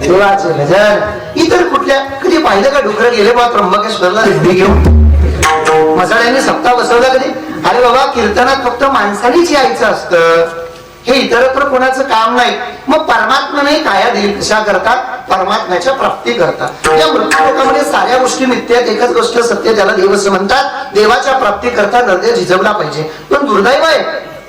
देवाचे भजन इतर कुठल्या कधी पाहिलं का डुकर गेले बा त्र्यंबकेश्वरला दिंडी घेऊन? मसाळ्याने सप्ताह बसवला कधी? अरे बाबा कीर्तनात फक्त माणसानेच यायचं असतं. हे इतरत्र कोणाचं काम नाही. मग परमात्माने काया देईल कशा करतात परमात्म्याच्या प्राप्ती करतात या मृत्यू साऱ्या गोष्टी मिथ्या एकच गोष्ट सत्य त्याला देव असं म्हणतात. देवाच्या प्राप्ती करता हृदय झिजवला पाहिजे. पण दुर्दैव आहे.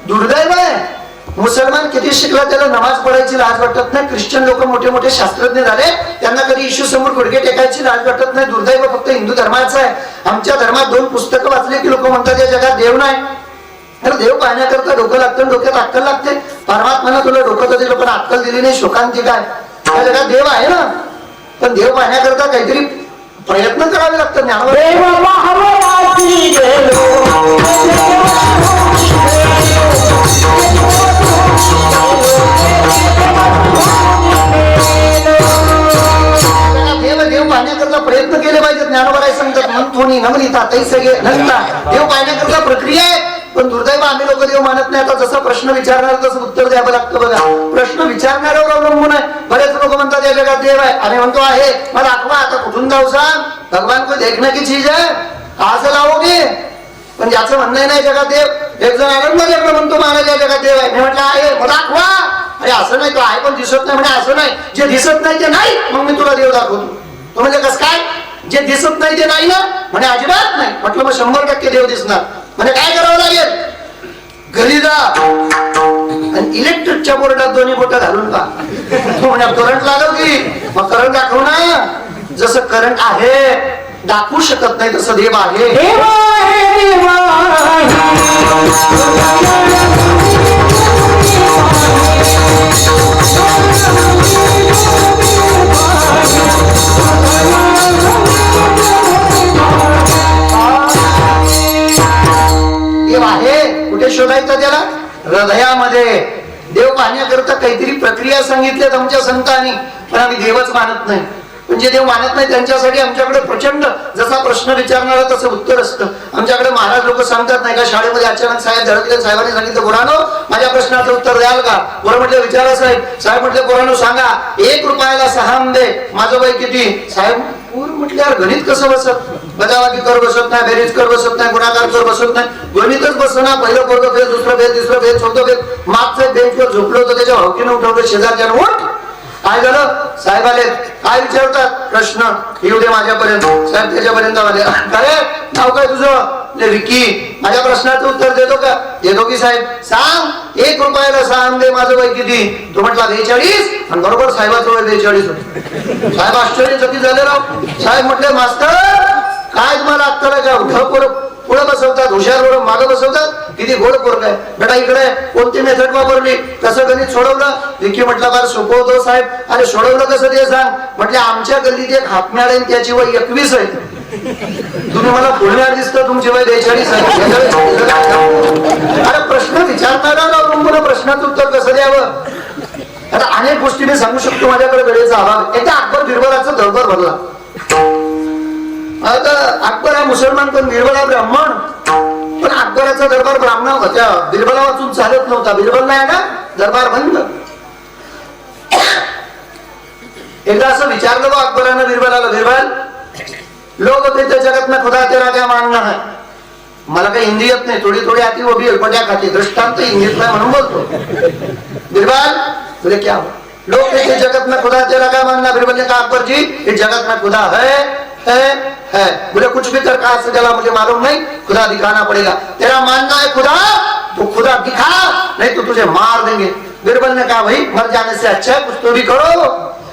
दुर्दैव आहे. मुसलमान किती शिकला त्याला नमाज पडायची लाज वाटत नाही? ख्रिश्चन लोक मोठे मोठे शास्त्रज्ञ झाले. त्यांना कधी इश्यू समोर गुडघे टेकायची लाज वाटत नाही? दुर्दैव फक्त हिंदू धर्माचं आहे. आमच्या धर्मात दोन पुस्तकं वाचले की लोक म्हणतात या जगात देव नाही. तर देव पाहण्याकरता डोकं लागतं डोक्यात अक्कल लागते. परमात्माला तुला डोकं तर दिलं पण अक्कल दिली नाही. शोकांती काय? या जगात देव आहे ना? पण देव पाहण्याकरता काहीतरी प्रयत्न करावे लागतात ज्ञानावर पण आम्ही लोक देव मानत नाही. आता जसा प्रश्न विचारणार तसं उत्तर द्यावं लागतं बघा. प्रश्न विचारणाऱ्यावर अवलंबून आहे. बरेच लोक म्हणतात या जगात देव आहे. आम्ही म्हणतो आहे. मला दाखवा आता कुठून जाऊ सांग? भगवान को देखने की चीज आहे? आज से लावोगे पण ज्याचं म्हणणं नाही जगात देव. एक जण आनंद व्यक्त म्हणतो महाराज या जगात देव आहे. मी म्हटलं आहे. मला दाखवा अरे असं नाही तो आहे पण दिसत नाही. म्हणजे असं नाही. जे दिसत नाही ते नाही. मग मी तुला देव दाखवतो. तो म्हणजे कसं काय? जे दिसत नाही ते नाही ना? म्हणे अजिबात नाही. म्हटलं मग शंभर टक्के देव दिसणार. म्हणजे काय करावं लागेल? घरी जा आणि इलेक्ट्रिकच्या बोर्डात दोन्ही बोट घालून का तो म्हणजे करंट लागल की? मग करंट दाखव ना. जसं करंट आहे दाखवू शकत नाही तसं देव आहे. म्हणतात त्याला? हृदयामध्ये देव पाहण्याकरता काहीतरी प्रक्रिया सांगितल्यात आमच्या संतांनी पण आम्ही देवच मानत नाही. म्हणजे देव मानत नाही त्यांच्यासाठी आमच्याकडे प्रचंड जसा प्रश्न विचारणारा तसं उत्तर असतं. आमच्याकडे महाराज लोक सांगतात नाही का शाळेमध्ये अचानक साहेब धडकले साहेबांनी सांगितलं पोरानो माझ्या प्रश्नाचं उत्तर द्याल का? बरं म्हटलं विचारा साहेब. साहेब म्हटले पोरानो सांगा एक रुपयाला सहा आंबे माझं वय किती? साहेब पूर म्हटल्यावर गणित कसं बसत? बजावाकी कर बसत नाही बेरीज कर बसत नाही गुणाकार कर बसत नाही. गणितच बसना पहिलं करतो फेल दुसरं फेल तिसरं फेल चौथं फेल मागचं बेंचवर झोपलो होतं त्याच्या हौकीनं उठवलं शेजारच्यानं उठ. काय झालं? साहेब आले. काय विचारतात? प्रश्न. येऊ दे माझ्यापर्यंत. साहेब त्याच्यापर्यंत आले. अरे नाव काय तुझं? म्हणजे विकी माझ्या प्रश्नाचं उत्तर देतो का? देतो की साहेब. सांग. एक रुपयाला सांग दे माझं वय किती? तो म्हटला बेचाळीस. आणि बरोबर साहेबाचं वय बेचाळीस होतं. साहेब आश्चर्यचकित झाले राव. साहेब म्हटले मास्तर काय तुम्हाला अक्कल आहे का? उठं पोरं पुढे बसवतात हुशार बरोबर मागं बसवतात? किती गोड पोरग आहे. बेटा इकडे कोणती मेथड वापरली? कसं गणित सोडवलं? विकी म्हटलं बरं सोपवतो साहेब. आणि सोडवलं कसं ते सांग. म्हटले आमच्या गल्लीत एक हातम्याड आहे त्याची वय एकवीस आहे. तुम्ही मला बोलणार दिसत तुमची वय बेचाळीस आहे. अरे प्रश्न ना अवलंबून प्रश्नाचं उत्तर कसं द्यावं? आता अनेक गोष्टी मी सांगू शकतो माझ्याकडे वेळेचा अभाव एकदा अकबर बिरबलाचा दरबार भरला. अकबर हा मुसलमान पण बिरबल हा ब्राह्मण. पण अकबराचा दरबार ब्राह्मण होता. बिरबला वाचून चालत नव्हता. बिरबल नाही ना? दरबार बंद. एकदा असं विचारलं बा अकबरानं बिरबलाला बिरबल लोक होते जगत में खुदा तेरा क्या मानना है मला काही हिंदी येत नाही. थोडी थोडी आती उभी अल्पट्या खाती. दृष्टांत हिंदीत नाही म्हणून बोलतो. बिरबल तुझे क्या हुआ? लोग जगत में खुदा तेरा क्या मानना बिरबल ने कहा अकबर जी ये जगत में खुदा है. है है। बोले कुछ भी कर कहा से चला मुझे मालूम नहीं। खुदा दिखाना पड़ेगा। तेरा मानना है खुदा तो खुदा दिखा नहीं तो तुझे मार देंगे। बीरबल ने कहा भाई मर जाने से अच्छा है कुछ तो भी करो।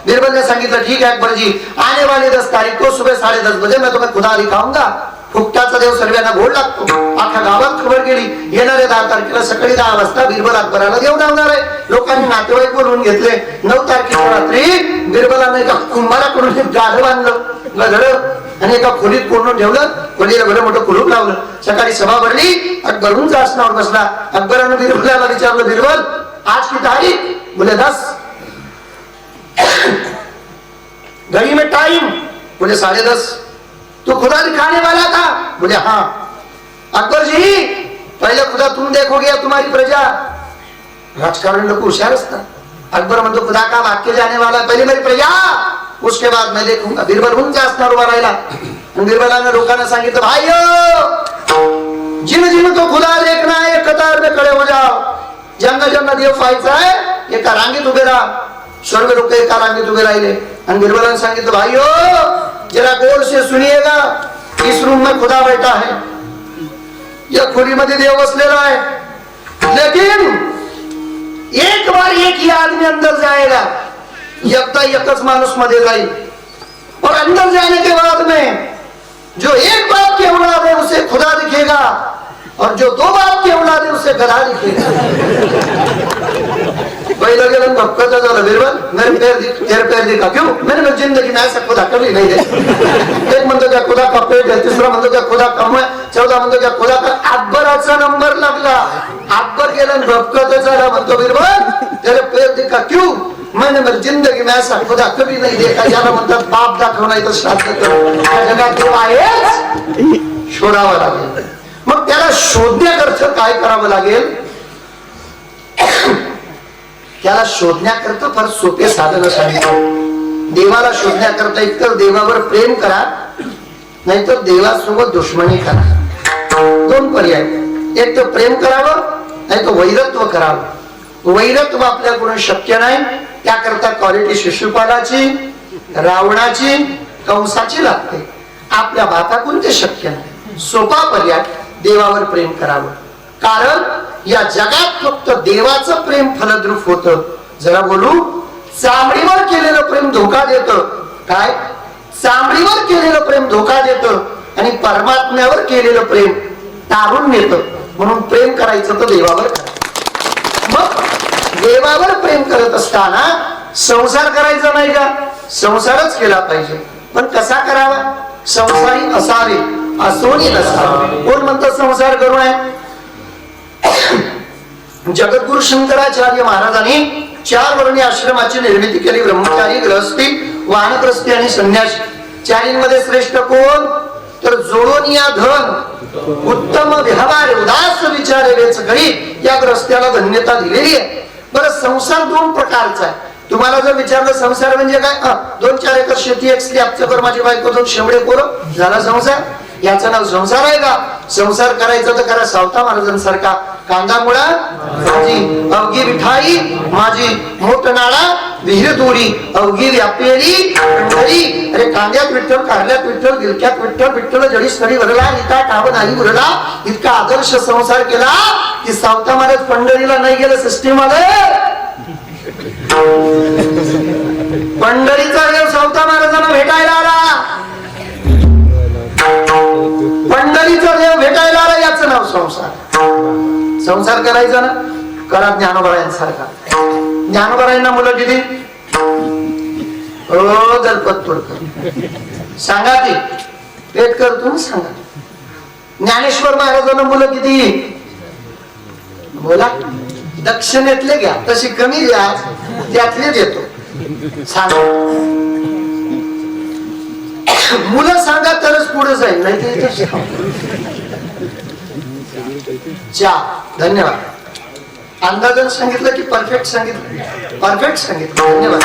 बीरबल ने संगीत ठीक है अकबर जी आने वाली दस तारीख को सुबह साढ़े दस बजे मैं तुम्हें खुदा दिखाऊंगा। फुकटाचा देव सर्वांना घोड लागतो. अख्ख्या गावात खबर गेली. येणाऱ्या दहा तारखेला सकाळी दहा वाजता बिरबल अकबराला देऊन लावणार आहे. लोकांनी नातेवाईक बोलवून घेतले. नऊ तारखेच्या रात्री बिरबलाने एका कुंभाराकडून एक गाढ बांधलं गधड आणि एका खोलीत कोंडून ठेवलं. खोलीला भलं मोठं कुलूप लावलं. सकाळी सभा भरली. अकबरून आसनावर बसला. अकबरानं बिरबलाला विचारलं बिरबल आज की तारीख? बोले दस. घड़ी में टाइम बोले साढ़े दस. तो खुदा दिखाने वाला था। बोले हाँ। अकबर जी पहले खुदा तुम देखोगे तुम्हारी प्रजा? राजकारण लोग होशियार असतात अकबर म्हणतो खुदा का वाक्य जाने वाला है, पहले मेरी प्रजा उसके बाद मैं देखूंगा। बिरबल उंच असणार उभा राहिला। आणि बिरबलानं लोकांना सांगितलं भाई जिन जिन तो खुदा देखना है कतार में खड़े हो जाओ। ज्यांना ज्यांना देव पाहायचा आहे एका रांगेत उभे राहा। सर्व लोक एका रांगेत उभे राहिले। आणि बिरबलानं सांगितलं भाइयो जरा गौर से सुनिएगा, इस रूम में खुदा बैठा है। या खोलीमध्ये देव बसलेला आहे लेकिन, एक बार एक ही आदमी अंदर जाएगा। एकता एकच माणूस मध्ये जाईल और अंदर जाने के बाद में, जो एक बाप की औलाद है, उसे खुदा दिखेगा। और जो दो बाप की औलाद है, उसे गधा दिखेगा। पहिलं गेलं भक्कत झालं बिरबल मेरे पैर तेरे पैर दिखा क्यों मैंने मैं जिंदगी में ऐसा खुदा कभी नहीं देखा। एक मंदिर का खुदा का पेट है तिसरा मंदिर का खुदा कम है चौदा मंदिर का खुदा का अकबराचा नंबर लागला। अकबर गेला भक्कत झाला म्हणतो बिरबल तेरे पैर दिखा क्यों? मैंने मेरी जिंदगी में ऐसा खुदा कभी नहीं देखा। ज्यादा म्हणतात बाप दाखव नाही तर श्राद्ध कर या जगात देव आहेच शोधावं लागेल मग त्याला शोधण्याकरता काय करावं लागेल त्याला शोधण्याकरता फार सोपे साधन सांगितलं देवाला शोधण्याकरता एकतर देवावर प्रेम करा नाहीतर देवासोबत दुश्मनी करा. दोन पर्याय. एक तर प्रेम करावं नाही तर वैरत्व करावं. वैरत्व आपल्याकडून शक्य नाही त्याकरता क्वालिटी शिशुपालाची रावणाची कंसाची लागते. आपल्या बापाकडून ते शक्य नाही. सोपा पर्याय देवावर प्रेम करावं. कारण या जगात फक्त देवाचं प्रेम फलद्रूप होत. जरा बोलू? चांबडीवर केलेलं प्रेम धोका देत. काय? चांबडीवर केलेलं प्रेम धोका देत आणि परमात्म्यावर केलेलं प्रेम तारून नेत. म्हणून प्रेम करायचं तर देवावर मग देवावर प्रेम करत असताना संसार करायचा नाही का? संसारच केला पाहिजे. पण कसा करावा? संसारी असावे असोनी नसावे. कोण म्हणतं संसार करू नये जगद्गुरु शंकराचार्य महाराजांनी चार वर्णी आश्रमाची निर्मिती केली. ब्रह्मचारी ग्रहस्थी वानप्रस्थी आणि संन्यासी. चारींमध्ये श्रेष्ठ कोण? तर जोडून या धन. उत्तम व्यवहार उदास विचार वेच या ग्रस्त्याला धन्यता दिलेली आहे. बरं संसार दोन प्रकारचा आहे. तुम्हाला जर विचारलं संसार म्हणजे काय? दोन चार एकर शेती एक स्त्री आमच्या माझी बायको दोन शेवडे पोरं. झाला संसार. याचं नाव संसार आहे का? संसार करायचा तर करा सावता महाराजांसारखा. कांदा मुळा माझी अवघी मिठाई माझी मोठ नाळा विहीर दोरी अवघी व्यापेली पंढरी अरे कांद्यात विठ्ठल कारल्यात विठ्ठल गिलक्यात विठ्ठल विठ्ठल जडी स्थळी भरला इतका टाव नाही उरला. इतका आदर्श संसार केला की सावता महाराज पंढरीला नाही गेलं सिस्टीममध्ये पंढरीचा देव सावता महाराजांना भेटायला आला. करायचा ना करा ज्ञानोबरायांसारखा ज्ञानोबरायांना मुलं किती? हो तोडकर. सांगा ती पेट करतो ना सांगा. ज्ञानेश्वर महाराजांना मुलं किती? बोला. दक्षिणेतले घ्या तशी कमी घ्या त्यातले देतो. सांगा. मुलं सांगा तरच पुढे जाईल नाही चा धन्यवाद. अंदाजात सांगितलं की परफेक्ट सांगितलं? परफेक्ट सांगितलं. धन्यवाद.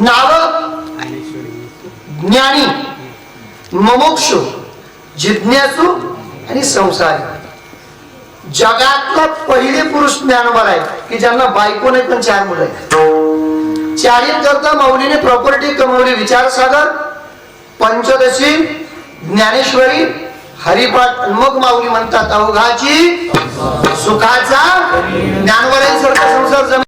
नाव? ज्ञानी ममोक्षु जिज्ञासू आणि संसारी. जगातला पहिले पुरुष ज्ञानोबर आहे की ज्यांना बायको नाही पण चार मुलं आहेत. चारित करता माऊलीने प्रॉपर्टी कमवली विचारसागर पंचदशी ज्ञानेश्वरी हरिपाठ मग माऊली म्हणतात अवघाची सुखाचा ज्ञानवरील संसार संसार